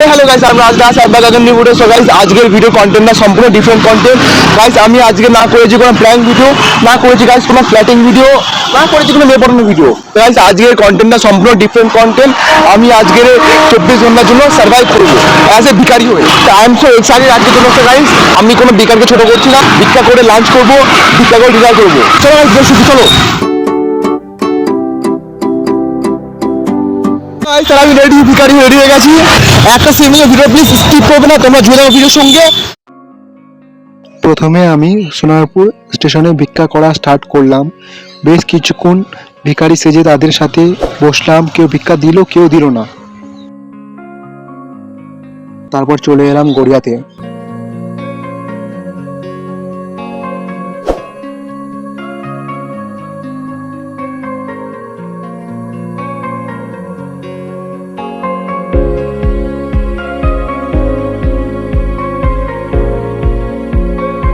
Hello guys আমরা আজকে আসি আপনার কাছে নিয়ে সো গাইস আজকের ভিডিও কন্টেন্টটা সম্পূর্ণ ডিফারেন্ট কন্টেন্ট গাইস আমি আজকে না করেছি কোনো প্ল্যান ভিডিও না করেছি গাইস কোনো ফ্ল্যাটিং ভিডিও না করেছি কোনো মেয়ে ভিডিও গাইস আজকের কন্টেন্টটা সম্পূর্ণ ডিফারেন্ট কন্টেন্ট আমি আজকের চব্বিশ ঘণ্টার জন্য সার্ভাইভ করব। অ্যাজ এ ভিকারি হয়ে। আই এম সো এক্সাইটেড আজকের জন্য। গাইস আমি কোনো বেকারকে ছোট করছি না। ভিক্ষা করে লাঞ্চ করব, ভিক্ষা করে ডিনার করব। চলো গাইস চলো। আমি রেডি ভিকারি রেডি হয়ে গেছি। একটা ভিডিও প্লিজ স্কিপ করবে না, তোমরা ভিডিওর সঙ্গে। প্রথমে আমি সোনারপুর স্টেশনে ভিক্ষা করা স্টার্ট করলাম। বেশ কিছুক্ষণ ভিকারি সেজে তাদের সাথে বসলাম, কেউ ভিক্ষা দিল, কেউ দিল না। তারপর চলে এলাম গড়িয়াতে।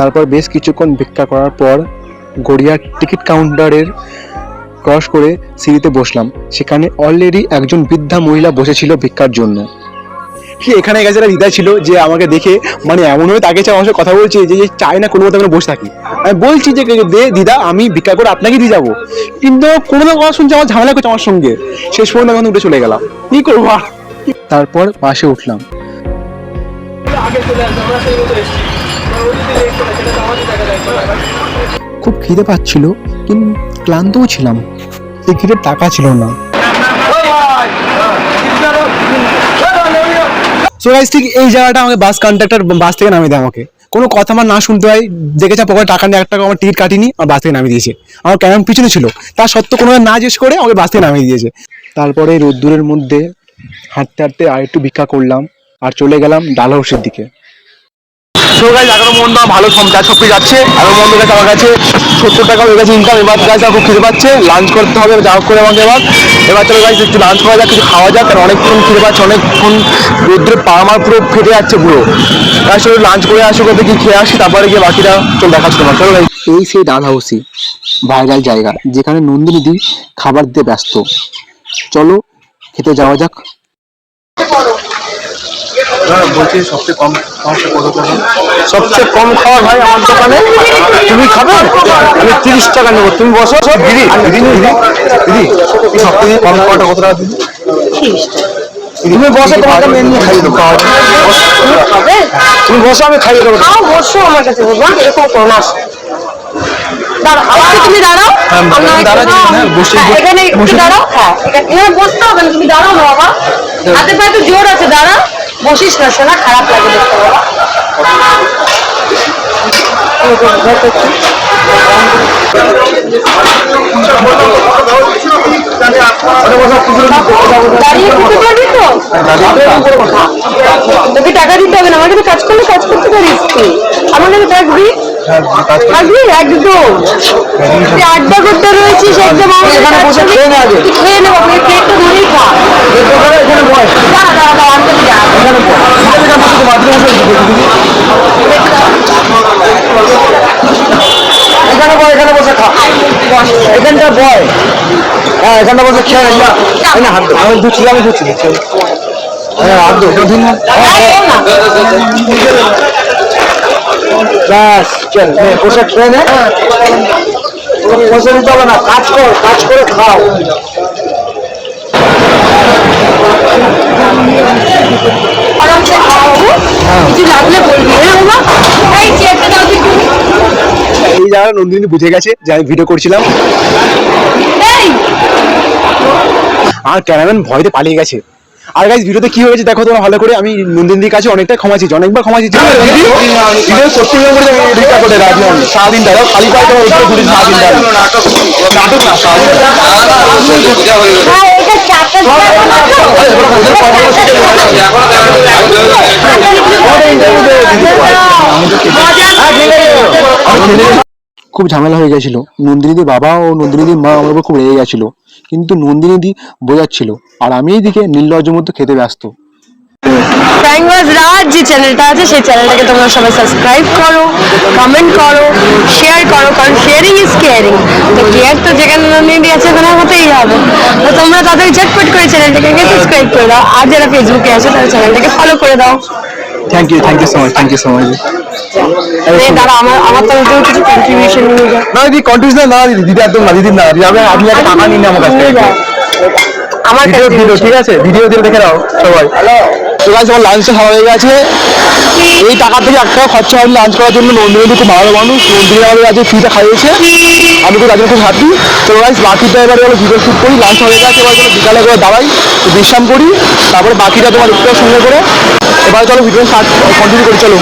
তারপর বেশ কিছুক্ষণ ভিক্ষা করার পর গড়িয়ার টিকিট কাউন্টারের ক্রস করে সিঁড়িতে বসলাম। সেখানে অলরেডি একজন বৃদ্ধা মহিলা বসেছিল ভিক্ষার জন্য। কি এখানে গেছে একটা দিদা ছিল যে আমাকে দেখে? মানে এমনভাবে তাকে আমার সাথে কথা বলছে যে চাই না কোনো মতো আমরা বসে থাকি। আমি বলছি যে দে দিদা আমি ভিক্ষা করে আপনাকে দিয়ে যাব। কিন্তু কোনো না কথা শুনছে আমার ঝামেলা করছে আমার সঙ্গে। শেষ পর্যন্ত আমি উঠে চলে গেলাম। কি করব? তারপর পাশে উঠলাম। খুব খিদে পাচ্ছিল, কিন্তু ক্লান্তও ছিলাম। খিদে টাকা ছিল না। সো গাইস ঠিক এই জায়গাটা আমাকে বাস কন্ডাক্টর বাস থেকে নামিয়ে দেয় আমাকে। কোনো কথা আমার না শুনতে হয়, দেখেছে পকেটে টাকা নিয়ে এক টাকা আমার টিকিট কাটিনি আর বাস থেকে নামিয়ে দিয়েছে। আমার কেমন পিছনে ছিল তার সত্ত্বেও কোনো না জিজ্ঞেস করে আমাকে বাস থেকে নামিয়ে দিয়েছে। তারপরে রোদ্দুরের মধ্যে হাঁটতে হাঁটতে আর একটু ভিক্ষা করলাম, আর চলে গেলাম ডালহাউসের দিকে। সো এগারো মন্দ ভালো সংখ্যা ছপি যাচ্ছে। এগারো মন্দ গেছে আমার কাছে সত্তর টাকা হয়ে গেছে ইনকাম এবার আমার খুব খিদে পাচ্ছে। লাঞ্চ করতে হবে যা হোক করে আমাকে এবার। এবার চলো গাইস একটু লাঞ্চ করা যাক কিছু খাওয়া যাক। কারণ অনেকক্ষণ খিদে পাচ্ছে অনেকক্ষণ রোদ্রে পা আমার পুরো ফেটে যাচ্ছে পুরো। তাই চলো লাঞ্চ করে আসি কোথায় কি খেয়ে আসি তারপরে গিয়ে বাকিটা চল দেখাচ্ছি তোমার। চলো গাইস এই সেই ডাল হাউসই ভাইরাল জায়গা যেখানে নন্দিনীদি খাবার দিতে ব্যস্ত। চলো খেতে যাওয়া যাক। বলছি সবচেয়ে কম সবচেয়ে কম খাওয়ার ভাই আমার দোকানে তুমি খাবে? আমি তিরিশ টাকা নেব। তুমি বসো। দিদি দিদি দিদি দিদি সব থেকে কম খাওয়াটা কত টাকা দিদি? তুমি বসো তোমাকে মেন নিয়ে খাইয়ে দেবো। তুমি বসো আমি খাইয়ে দেবো। বসো আমার কাছে বাবা এরকম করো না। দাঁড়াও আবার তুমি দাঁড়াও। হ্যাঁ, এখানে একটু দাঁড়াও। হ্যাঁ এখানে বসতে হবে তুমি দাঁড়াও না বাবা। হাতে পায়ে তো জোর আছে দাঁড়া বসিস না শোনা খারাপ লাগে দেখতে বাবা। দাঁড়িয়ে তোকে টাকা দিতে হবে না আমার কাছে কাজ করলে কাজ করতে পারিস তুই। আমার কাছে থাকবি? থাকবি? একদম। তুই আড্ডা করতে রয়েছিস একদম আমার এখানে বসে খেয়ে নে আগে। খেয়ে নেব তুই প্লেটটা ধরেই খা। এখানে বয় দাঁড়া দাঁড়া দাঁড়া আমি তোকে এখানে বয় এখানে বসে তো বাথরুমে বসে এখানে বয় এখানে বসে খা। এখানটা বয়। হ্যাঁ এখানটা বসে খেয়ে নে যা। এই না হাত দে। আমি দুচ্ছি আমি দুচ্ছি হ্যাঁ হাত দে এটা দিন ব্যাস চল বসে খেয়ে নে। পয়সা দিতে হবে না কাজ কর কাজ করে খাও। আরামসে খাওয়াবো কিছু লাগলে বলবি হ্যাঁ বাবা এই চেয়ারটা দাও এই জায়গায় নন্দিনী বুঝে গেছে যে আমি ভিডিও করছিলাম। এই আর ক্যামেরাম্যান ভয়তে পালিয়ে গেছে আর গাইজ ভিডিওতে কি হয়েছে দেখো তোমরা ভালো করে আমি নন্দিনীর কাছে অনেকটা ক্ষমা চেয়েছি অনেকবার ক্ষমা চেয়েছি সারাদিন দাঁড়াও খালি পায়ে তোমার উপরে ঘুরি সারাদিন দাঁড়াও নাটক না হ্যাঁ খুব ঝামেলা হয়ে গেছিল নন্দিনীদির বাবা ও নন্দিনীদির মা আমার উপর খুব রেগে গেছিল কিন্তু নন্দিনীদি বোঝাচ্ছিল। আর আমি এইদিকে নির্লজ্জ মতো খেতে ব্যস্ত। বেঙ্গল রাজ যে চ্যানেলটা আছে, সেই চ্যানেলটাকে তোমরা সবাই সাবস্ক্রাইব করো কমেন্ট করো শেয়ার করো, কারণ শেয়ারিং ইজ কেয়ারিং তো কেয়ার তো যেখানে নন্দী আছে, ওখানে হতেই হবে। তো তোমরা তাদের ঝটপট করে চ্যানেলটাকে সাবস্ক্রাইব করে দাও, আর যারা ফেসবুকে আছে, তারা চ্যানেলটাকে ফলো করে দাও। Thank you thank you so much thank you so much এই আমার আমার তরফ থেকে কিছু কন্ট্রিবিউশন না দিদি কন্টিনিউস না দিদি দিদি একদম না দিদি না দিদি আমি আপনি একটা টাকা নিন আমার কাছ থেকে। আমার কাছে ভিডিও ঠিক আছে ভিডিও দিয়ে দেখে নাও সবাই। হ্যালো তো গাইস আমার খাওয়া হয়ে গেছে। এই টাকা থেকে এক টাকা খরচা হয়নি লাঞ্চ করার জন্য নন্দিনী খুব ভালো মানুষ। নন্দিনী আমাদের আজকে ফ্রিটা খাইয়েছে। আমি তো জন্য খুব হ্যাপি তো গাইস বাকিটা এবারে হলো ভিডিও শুট করি। লাঞ্চ হয়ে গেছে, এবার চলো বিকালে করে দাঁড়াই, বিশ্রাম করি। তারপরে বাকিটা তোমার একটু সঙ্গে করে। এবার চলো ভিডিও স্টার্ট কন্টিনিউ করি, চলো।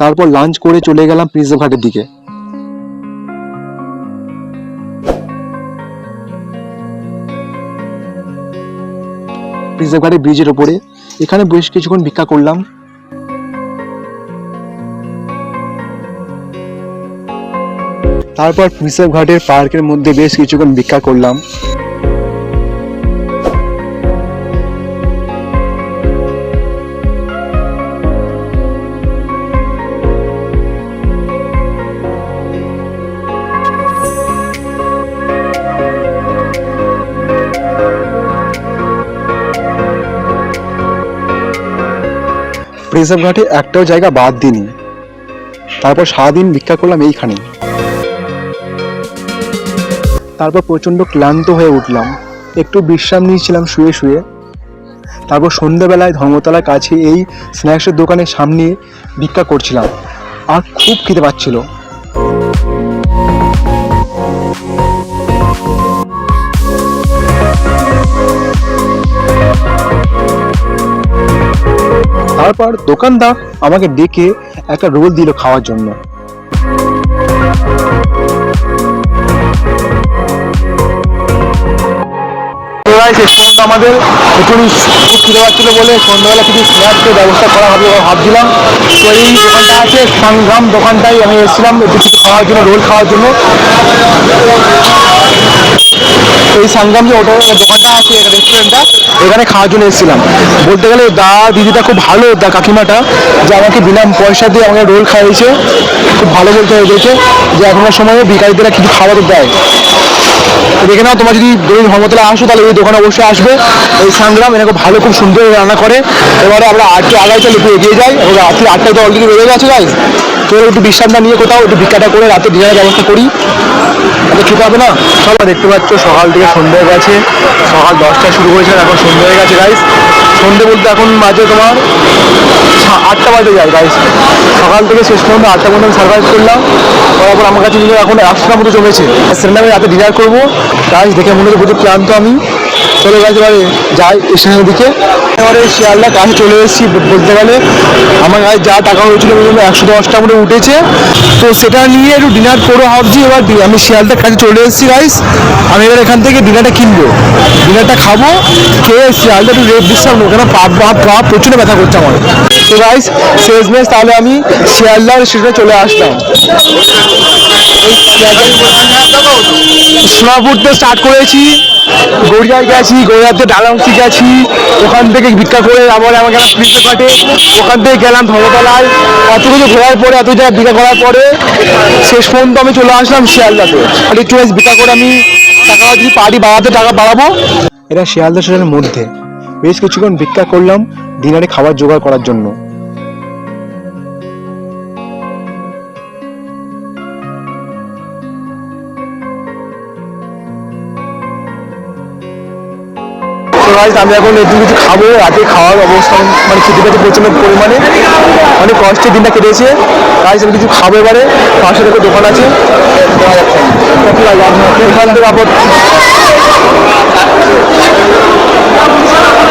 তারপর লাঞ্চ করে চলে গেলাম প্রিন্সেপ ঘাটের দিকে। প্রিন্সেপ ঘাটের ব্রিজের ওপরে। এখানে বেশ কিছুক্ষণ ভিক্ষা করলাম। তারপর ঘাটের পার্কের মধ্যে বেশ কিছুক্ষণ ভিক্ষা করলাম। প্রিন্সেপ ঘাটে একটাও জায়গা বাদ দিইনি। তারপর সারাদিন ভিক্ষা করলাম এইখানে। তারপর প্রচণ্ড ক্লান্ত হয়ে উঠলাম। একটু বিশ্রাম নিয়েছিলাম শুয়ে শুয়ে। তারপর সন্ধ্যাবেলায় ধর্মতলার কাছে এই স্ন্যাক্সের দোকানের সামনে ভিক্ষা করছিলাম। আর খুব খেতে পাচ্ছিল। তারপর দোকানদার আমাকে ডেকে একটা রোল দিল খাওয়ার জন্য। আমাদের একটু ফিরে পাচ্ছিল বলে সন্ধ্যাবেলা কিছু স্ন্যাক্সের ব্যবস্থা করা হবে ভাবছিলাম। এই দোকানটা আছে, সংগ্রাম দোকানটাই আমি এসেছিলাম একটু কিছু খাওয়ার জন্য, রোল খাওয়ার জন্য। এই সংগ্রাম যে ওটা দোকানটা আছে রেস্টুরেন্টটা এখানে খাওয়ার জন্য এসেছিলাম। বলতে গেলে দা দিদিটা খুব ভালো, দা কাকিমাটা, যে আমাকে বিনা পয়সা দিয়ে আমাকে রোল খাইয়েছে, খুব ভালো বলতে হয়ে গেছে যে এখনকার সময়ে বিকারিদেরা কিছু খাবার দেয়। দেখে নাও, তোমার যদি ধরুন ধর্মতলা আসো, তাহলে এই দোকানে অবশ্যই আসবে। এই সংগ্রাম এনাকে ভালো, খুব সুন্দর রান্না করে। এবারে আমরা আটকে আড়াইটা একটু এগিয়ে যাই এবং রাত্রি আটটায় তো অলরেডি বেড়ে গেছে গাইজ তো একটু বিশ্রামটা নিয়ে কোথাও, একটু ভিক্ষাটা করে রাতে ডিনারের ব্যবস্থা করি। তাহলে খেতে হবে না? সবাই দেখতে পাচ্ছ, সকাল থেকে সন্ধ্যে হয়ে গেছে। সকাল দশটা শুরু হয়েছে, এখন সন্ধ্যে হয়ে গেছে গাইজ সন্ধ্যে বলতে এখন বাজে তোমার আটটা বাজে যায় গাইস সকাল থেকে শেষ পর্যন্ত আটটা পর্যন্ত সার্ভাইভ করলাম। তারপর পর আমার কাছে এখন একশোটা মতো জমেছে সেখানে আমি রাতে ডিনার করব। গাইস দেখে মনে হচ্ছে প্রচুর ক্লান্ত আমি। চলে গাছ এবারে যাই স্টেশনের দিকে। এবারে শিয়ালদা কাছে চলে এসেছি বলতে গেলে। আমার গায়ে যা টাকা হয়েছিল একশো দশটা মতো উঠেছে। তো সেটা নিয়ে একটু ডিনার করব ভাবছি, এবার আমি শিয়ালদার কাছে চলে এসেছি গাইস আমি এবার এখান থেকে ডিনারটা কিনবো। ডিনারটা খাব, খেয়ে শিয়ালদা একটু রেট বিশ্রাম নেব কেন পা পা পা প্রচুর ব্যথা করছে আমার। তো গাইস শেষ মেশ তাহলে আমি শিয়ালদার স্টেশনে চলে আসলাম। সোনাপুর তো স্টার্ট করেছি, গড়িয়ায় গেছি, গড়িয়াতে ডালাংসি গেছি, ওখান থেকে ভিক্ষা করে আবার আমার গেলাম ফিরতে ঘাটে ওখান থেকে গেলাম ধর্মতলায়। এত কিছু ঘোরার পরে, এত জায়গায় ভিক্ষা করার পরে, শেষ পর্যন্ত আমি চলে আসলাম শিয়ালদাতে। আর একটু ভিক্ষা করে আমি টাকা যদি পারি, বাড়াতে টাকা বাড়াবো। এটা শিয়ালদা স্টেশনের মধ্যে। বেশ কিছুক্ষণ ভিক্ষা করলাম ডিনারে খাবার জোগাড় করার জন্য। তো আমি এখন একটু কিছু খাব, রাতে খাওয়ার অবস্থা মানে খেতে খেতে প্রচণ্ড পরিমাণে, অনেক কষ্টের দিনটা কেটেছে তাই আমি কিছু খাব এবারে, পাশে দেখো দোকান আছে? এখান থেকে আপাতত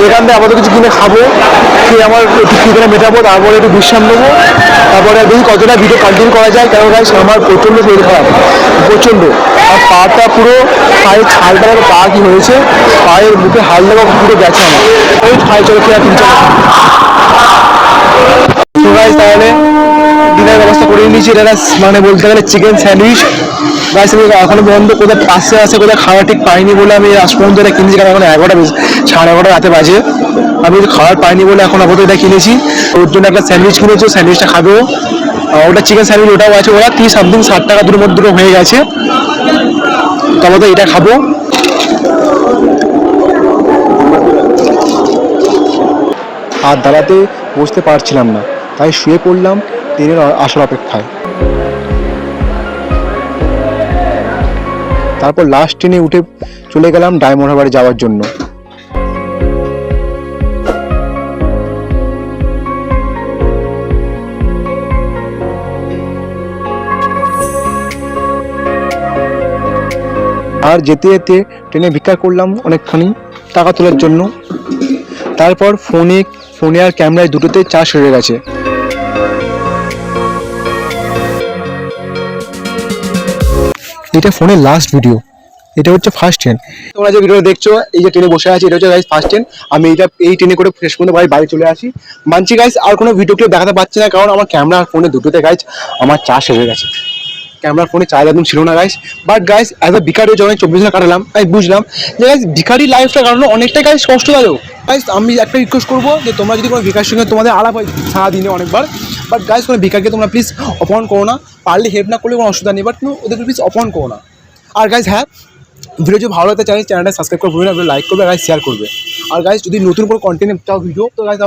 এখান থেকে আপাতত কিছু কিনে খাব, খেয়ে আমার একটু মেটাবো, তারপরে একটু বিশ্রাম নেব, তারপরে দেখি কতটা ভিডিও কন্টিনিউ করা যায় কারণ গাইস আমার প্রচণ্ড শরীর খারাপ, প্রচণ্ড। আর পাটা পুরো পায়ের ছালটা পা কি হয়েছে, পায়ের মুখে হাল দেওয়া পুরো গেছে আমার। ওই খাই চলো খেয়ে তিন চার তাহলে ডিনার ব্যবস্থা করে নিয়েছি, এটা মানে বলতে গেলে চিকেন স্যান্ডউইচ গাইস আমি এখনও পর্যন্ত কোথায় পাশে আছে কোথায় খাওয়া ঠিক পাইনি বলে আমি আজ পর্যন্ত এটা কিনেছি কারণ এখন এগারোটা সাড়ে এগারোটা রাতে বাজে। আমি খাবার পাইনি বলে এখন আপাতত এটা কিনেছি। ওর জন্য একটা স্যান্ডউইচ কিনেছি স্যান্ডউইচটা আহ, ওটা চিকেন স্যান্ডউইচ ওটাও আছে। ওরা তিরিশ সামথিং ষাট টাকা দুটোর মধ্যে দুটো হয়ে গেছে। তো এটা খাব। আর দাঁড়াতে বসতে পারছিলাম না তাই শুয়ে পড়লাম ট্রেনের আসার অপেক্ষায়। তারপর লাস্ট ট্রেনে উঠে চলে গেলাম ডায়মন্ড হারবারে যাওয়ার জন্য। আর যেতে যেতে ট্রেনে ভিক্ষা করলাম অনেকখানি টাকা তোলার জন্য। তারপর ফোনে ফোনে আর ক্যামেরায় দুটোতে চার্জ হয়ে গেছে। এটা ফোনের লাস্ট ভিডিও এটা হচ্ছে ফার্স্ট ট্রেন তোমরা যে ভিডিও দেখছ, এই যে ট্রেনে বসে আছি, এটা হচ্ছে গাইজ ফার্স্ট ট্রেন আমি এইটা, এই ট্রেনে করে শেষ পর্যন্ত বাড়ি বাড়ি চলে আসি। মানছি গাইজ আর কোনো ভিডিও কেউ দেখাতে পারছি না, কারণ আমার ক্যামেরা আর ফোনে দুটোতে গাইজ আমার চার্জ হয়ে গেছে। ক্যামেরার ফোনে চার্জ একদম ছিল না guys but guys as a ভিকারি যখন চব্বিশ ঘণ্টা কাটালাম। তাই বুঝলাম যে গাইস ভিকারি লাইফটা কাটানো অনেকটা গাইস কষ্টদায়ক গাইস আমি একটা রিকোয়েস্ট করব যে, তোমরা যদি কোনো ভিকার সঙ্গে তোমাদের আলাপ হয় সারাদিনে অনেকবার বাট গাইস কোনো ভিকারকে তোমরা প্লিজ অপমান করো না। পারলে হেল্প না করলে কোনো অসুবিধা নেই বাট ওদেরকে প্লিজ অপমান করো না। আর গাইস হ্যাঁ ভিডিও যদি ভালো লাগতে চাই চ্যানেলটা সাবস্ক্রাইব করে ভুলে না লাইক করবে গাইস শেয়ার করবে। আর গাইস যদি নতুন কোনো কন্টেন্ট চাও ভিডিও তো গাইস আমার